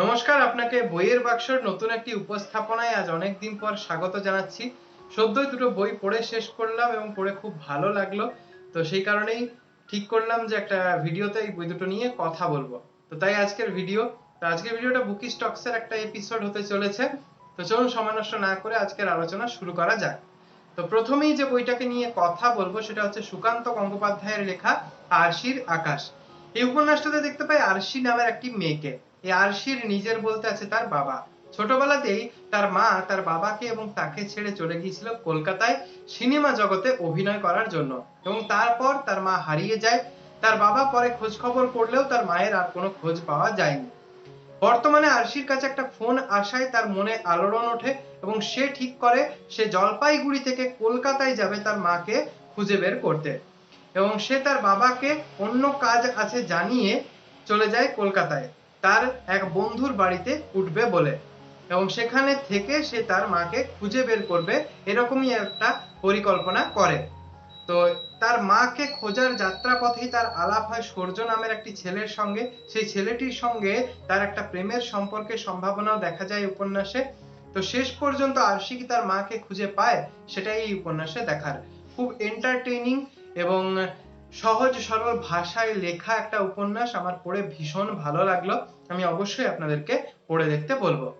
নমস্কার, আপনাকে বইয়ের বাক্সর নতুন একটি উপস্থাপনায় আজ অনেক দিন পর স্বাগত জানাচ্ছি। সদ্যই দুটো বই পড়ে শেষ করলাম এবং পড়ে খুব ভালো লাগল। তো সেই কারণেই ঠিক করলাম যে একটা ভিডিওতে এই বই দুটো নিয়ে কথা বলব। তো তাই আজকের ভিডিও, তো আজকের ভিডিওটা বুকি স্টকসের একটা এপিসোড হতে চলেছে। তো চলুন সময় নষ্ট না করে আজকের আলোচনা শুরু করা যাক। তো প্রথমেই যে বইটাকে নিয়ে কথা বলব সেটা হচ্ছে সুকান্ত গঙ্গোপাধ্যায়ের লেখা আরশির আকাশ। এই উপন্যাসটাতে দেখতে পাই আরশি নামের একটি মেয়েকে। এই আরশির নিজের বলতে আছে তার বাবা। ছোটবেলাতেই তার মা তার বাবাকে এবং তাকে ছেড়ে চলে গিয়েছিল কলকাতায় সিনেমা জগতে অভিনয় করার জন্য এবং তারপর তার মা হারিয়ে যায়। তার বাবা পরে খোঁজ খবর করলেও তার মায়ের আর কোনো খোঁজ পাওয়া যায়নি। বর্তমানে আরশির কাছে একটা ফোন আসায় তার মনে আলোড়ন ওঠে এবং সে ঠিক করে সে জলপাইগুড়ি থেকে কলকাতায় যাবে তার মাকে খুঁজে বের করতে। এবং সে তার বাবাকে অন্য কাজ আছে জানিয়ে চলে যায় কলকাতায়। তার এক বন্ধুর বাড়িতে উঠবে বলে। এবং সেখানে থেকে সে তার মাকে খুঁজে বের করবে, এরকমই একটা পরিকল্পনা করে। তো তার মাকে খোঁজার যাত্রাপথেই তার আলাপ হয় সূর্য নামের একটি ছেলের সঙ্গে। সেই ছেলেটির সঙ্গে তার একটা প্রেমের সম্পর্কের সম্ভাবনাও দেখা যায় উপন্যাসে। তো শেষ পর্যন্ত আরশি কি তার মাকে খুঁজে পায়, সেটাই এই উপন্যাসে দেখার। খুব এন্টারটেইনিং এবং সহজ, সরল ভাষায় লেখা একটা উপন্যাস আমার পড়ে ভীষণ ভালো লাগল। আমি অবশ্যই আপনাদেরকে পড়ে দেখতে বলব।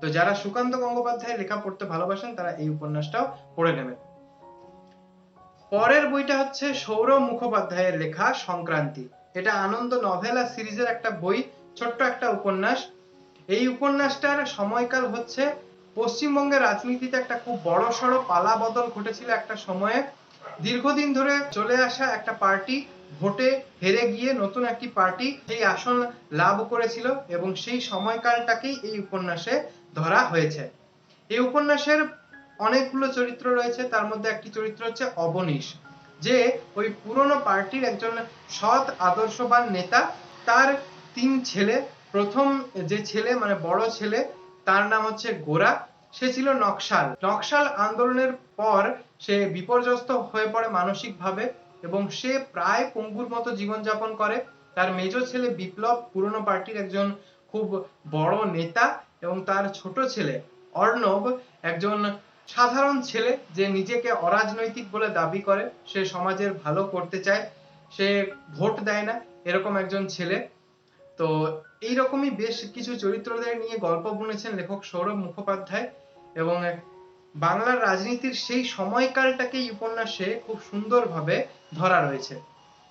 তো যারা সুকান্ত গঙ্গোপাধ্যায়ের লেখা পড়তে ভালোবাসেন, তারা এই উপন্যাসটাও পড়ে নেবেন। পরের বইটা হচ্ছে সৌরভ মুখোপাধ্যায়ের লেখা সংক্রান্তি। এটা আনন্দ নভেলা সিরিজের একটা বই, ছোট্ট একটা উপন্যাস। এই উপন্যাসটার সময়কাল হচ্ছে পশ্চিমবঙ্গের রাজনীতিতে একটা খুব বড় সড়ো পালা বদল ঘটেছিল একটা সময়ে। দীর্ঘদিন ধরে চলে আসা একটা পার্টি, ভোটে হেরে গিয়ে নতুন একটি পার্টি সেই আসন লাভ করেছিল এবং সেই সময়কালটাকেই এই উপন্যাসে ধরা হয়েছে। এই উপন্যাসের অনেকগুলো চরিত্র রয়েছে, তার মধ্যে একটি চরিত্র হচ্ছে অবনীশ, যে ওই পুরনো পার্টির একজন সৎ, আদর্শবান নেতা, তার তিন ছেলে। প্রথম যে ছেলে মানে বড় ছেলে, তার নাম হচ্ছে গোরা। সে ছিল নকশাল। নকশাল আন্দোলনের পর সে বিপর্যস্ত হয়ে পড়ে মানসিকভাবে এবং সে প্রায় পঙ্গুর মতো জীবনযাপন করে। তার মেজ ছেলে বিপ্লব পুরনো পার্টির একজন খুব বড় নেতা এবং তার ছোট ছেলে অর্ণব একজন সাধারণ ছেলে যে নিজেকে অরাজনৈতিক বলে দাবি করে। সে সমাজের ভালো করতে চায়। সে ভোট দেয় না, এরকম একজন ছেলে। তো এইরকমই বেশ কিছু চরিত্রদের নিয়ে গল্প বুনেছেন লেখক সৌরভ মুখোপাধ্যায় এবং বাংলার রাজনীতির সেই সময়কালটাকে এই উপন্যাসে খুব সুন্দরভাবে ধরা রয়েছে।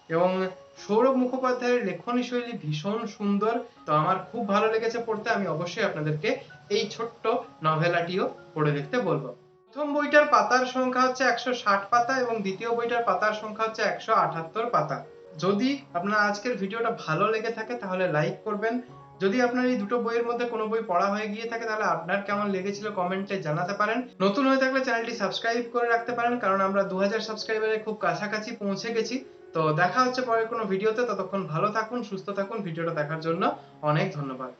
এবং সৌরভ মুখোপাধ্যায়ের লেখনী শৈলী ভীষণ সুন্দর, তো আমার খুব ভালো লেগেছে পড়তে, আমি অবশ্যই আপনাদেরকে এই ছোট্ট নভেলাটিও পড়ে দেখতে বলব। প্রথম বইটার পাতার সংখ্যা হচ্ছে একশো ষাট পাতা এবং দ্বিতীয় বইটার পাতার সংখ্যা হচ্ছে একশো আটাত্তর পাতা। যদি আপনার আজকের ভিডিওটা ভালো লেগে থাকে, তাহলে লাইক করবেন। যদি আপনার এই দুটো বইয়ের মধ্যে কোনো বই পড়া হয়ে গিয়ে থাকে, তাহলে আপনার কেমন লেগেছিল কমেন্টে জানাতে পারেন। নতুন হয়ে থাকলে চ্যানেলটি সাবস্ক্রাইব করে রাখতে পারেন, কারণ আমরা দু হাজার সাবস্ক্রাইবারে খুব কাছাকাছি পৌঁছে গেছি। তো দেখা হচ্ছে পরের কোনো ভিডিওতে, ততক্ষণ ভালো থাকুন, সুস্থ থাকুন ভিডিওটা দেখার জন্য অনেক ধন্যবাদ।